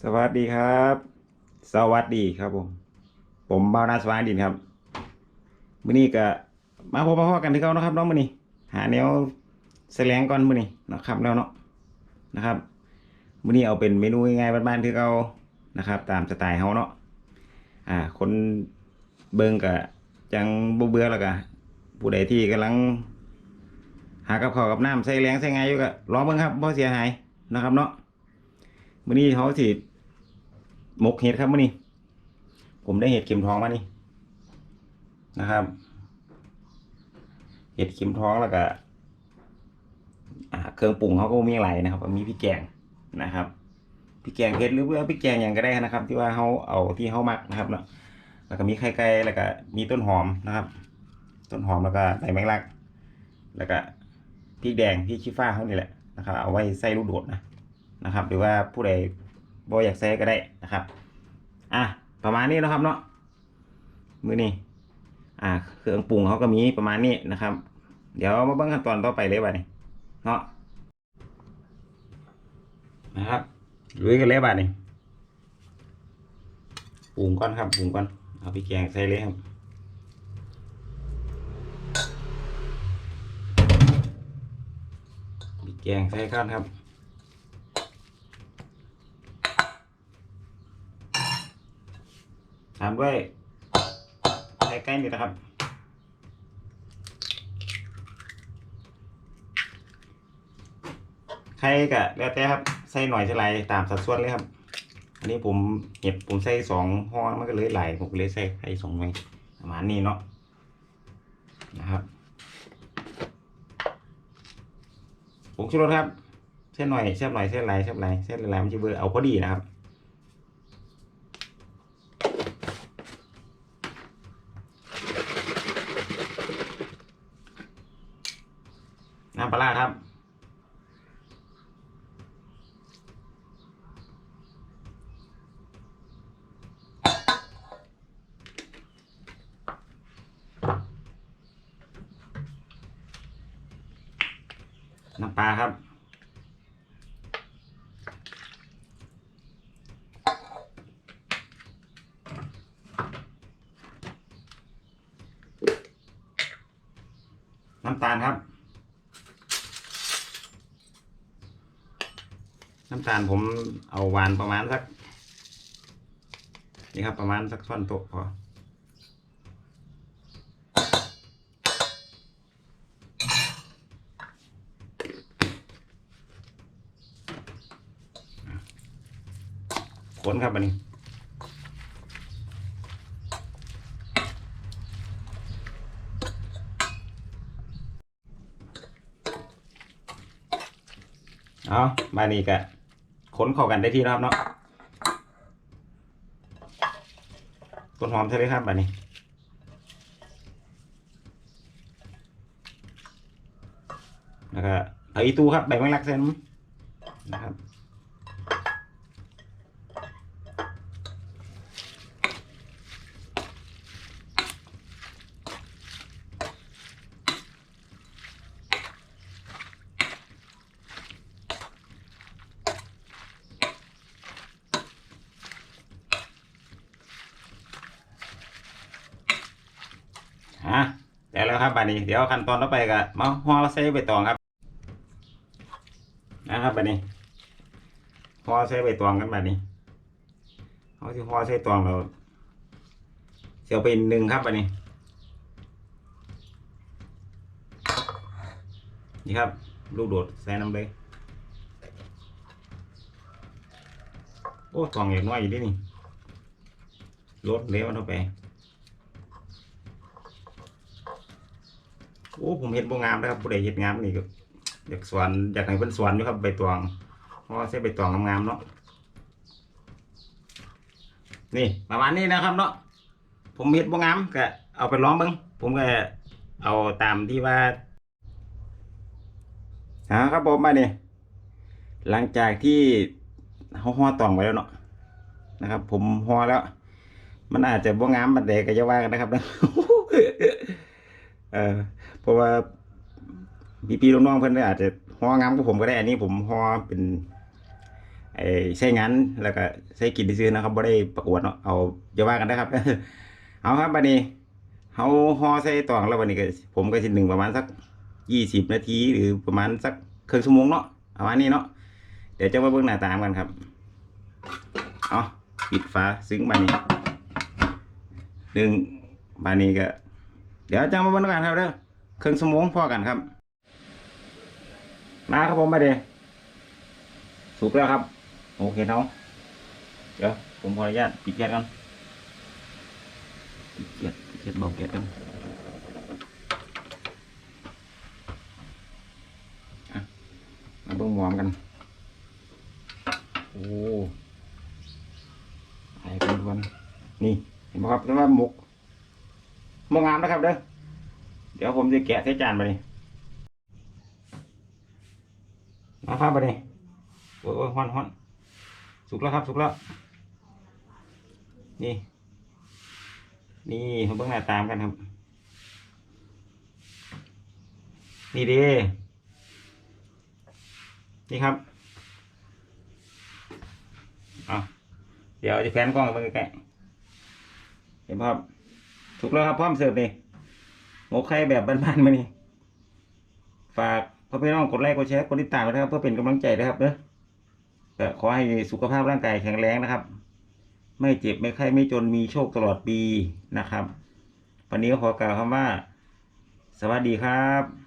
สวัสดีครับ สวัสดีครับผม ผมบ่าวนาสว่างดินครับมื้อนี้ก็มาพบมาพอกันที่เก่านะครับน้องมื้อนี้ หาแนวแสลงก่อนมื้อนี้นะครับแล้วเนาะนะครับมื้อนี้เอาเป็นเมนูง่ายๆบ้านๆที่เก่านะครับ ตามสไตล์เฮาเนาะอ่า คนเบิ่งก็จังบ่เบื่อแล้วก็ผู้ใดที่กำลัง หากับข้าวกับน้ำใส่แรงใส่ไงอยู่ก็ลองเบิ่งครับบ่เสียหายนะครับเนาะ มื้อนี้เขาสิมกเห็ดครับมื้อนี้ ผมได้เห็ดเข็มทองมานี่นะครับ เห็ดเข็มทองแล้วก็เครื่องปรุงเขาก็มีหลายนะครับ มีพริกแกงนะครับพริกแกงเผ็ดหรือว่าพริกแกงอย่างก็ได้นะครับ ที่ว่าเขาเอาที่เขามักนะครับเนาะแล้วก็มีไข่ไก่แล้วก็มีต้นหอมนะครับ ต้นหอมแล้วก็ใบแมงลัก แล้วก็พริกแดงพริกชี้ฟ้าเขานี่แหละนะครับเอาไว้ใส่ลูกโดดนะ นะครับ หรือว่าผู้ใดบ่อยากใส่ก็ได้นะครับ อะประมาณนี้นะครับเนาะมือนี้อ่าเครื่องปรุงเขาก็มีประมาณนี้นะครับ เดี๋ยวมาเบิ่งขั้นตอนต่อไปเลยบัดนี้เนาะนะครับลุยกันเลยบัดนี้ปรุงก่อนครับปรุงก่อนเอาพริกแกงใส่เลยครับพริกแกงใส่ก่อนครับ ตามด้วยไข่ไก่นี่นะครับ ไข่กะแล้วแต่ครับ ใส่หน่อยใส่หลยตามสัดส่วนเลยครับ อันนี้ผมเห็บผมใส่สองห่อมันก็เลยไหลผมเลยใส่ไข่สองหน่วยประมาณนี้เนาะนะครับผมชูรสครับ เส้นหน่อยเส้นหน่อยเส้นหลเส้นหลเส้นหลมันจะเบอร์เอาพอดีนะครับ ปลาครับ น้ำปลาครับน้ำตาลครับ น้ำตาลผมเอาหวานประมาณสัก นี่ครับประมาณสักท่อนโต๊ะพอคนครับอันนี้เอาบานี้ก็ค้ นเข้ากันได้ที่นะครับเนาะต้นหอมใช่ไหมครับบบนี้แล้วก็เอาอีตูครับใบแมงลักเส้นนะครับ อะได้แล้ว ครับบานี้เดี๋ยวขั้นตอนต่อไปก็มาห่อใส่ใบตองครับ นะครับบานี้ห่อใส่ใบตองกันบานี้เขาที่ห่อใส่ตองเราเสียวไปหนึ่งครับบานี้ นี่ครับ ลูกโดดใส่น้ำเลยโอ้ตองใหญ่น้อยอยู่ดินี่ลดเลี้ยวมันเข้าไป โอ้ผมเห็นบ่งามนะครับผู้ใดเห็นงามนี่ก็อยากสวนอยากให้เพิ่นสวนอยู่ครับใบตองเพราะว่าใช้ใบตองงามๆเนาะนี่ประมาณนี้นะครับ เนาะผมเห็นบ่งามก็เอาไปลองบิ่งผมก็เอาตามที่ว่าอ่าครับผมมาเนี่ยหลังจากที่เฮาห่อตองไว้แล้วเนาะนะครับ ผมห่อแล้ว มันอาจจะบ่งามบันไดก็จะว่ากันนะครับ เออเพราะว่าพี่ๆน้องๆเพื่อนอาจจะฮองามกับผมก็ได้ อันนี้ผมฮอเป็นไอ้ใช้งานแล้วก็ใช้กินซื้อนะครับบ่ได้ประกวดเนาะเอาอย่าว่ากันนะครับ เอาครับบัดนี้เฮาห่อใส่ตองแล้วบัดนี้ก็ผมก็สิหนึ่งประมาณสักยี่สิบนาทีหรือประมาณสักครึ่งชั่วโมงเนาะประมาณนี้เนาะเดี๋ยวจะมาเบิ่งหน้าตามกันครับเอาปิดฝาซึ้งบัดนี้หนึ่งบัดนี้ก็ เดี๋ยวจะมาบิ่งกันครับเด้อเครึ่องชั่วงพอกันครับ มาครับผมมาเดสุกแล้วครับ โอเคเนาะเดี๋ยวผมขออนุญาตปิดแก๊สกันปิดแก๊สปิดแก๊สเบาแก๊สกันมาเบิ่งหมอมกัน โอ้ไอ้เป็นวันนี่เห็นไหมครับแต่ว่าหมก มงามนะครับเด้อเดี๋ยวผมจะแกะใส่จานไปนี่นะครับไปนี่โอ้ยโอ้ฮ้อนฮ้อนสุกแล้วครับสุกแล้ว นี่ นี่เขาเบิ่งหน้าตามกันครับ นี่ดีนี่ครับเอาเดี๋ยวจะแพนกล้องไปใกล้เห็นไหมครับ สุกแล้วครับพร้อมเสิร์ฟนี่หมกไข่แบบบ้านๆมานี่ฝากพ่อพี่น้องกดไลค์กดแชร์กดติดตามไว้นะครับ เพื่อเป็นกำลังใจนะครับเนอะขอให้สุขภาพร่างกายแข็งแรงนะครับ ไม่เจ็บไม่ไข้ไม่จนมีโชคตลอดปีนะครับ วันนี้ก็ขอกล่าวคำว่า สวัสดีครับ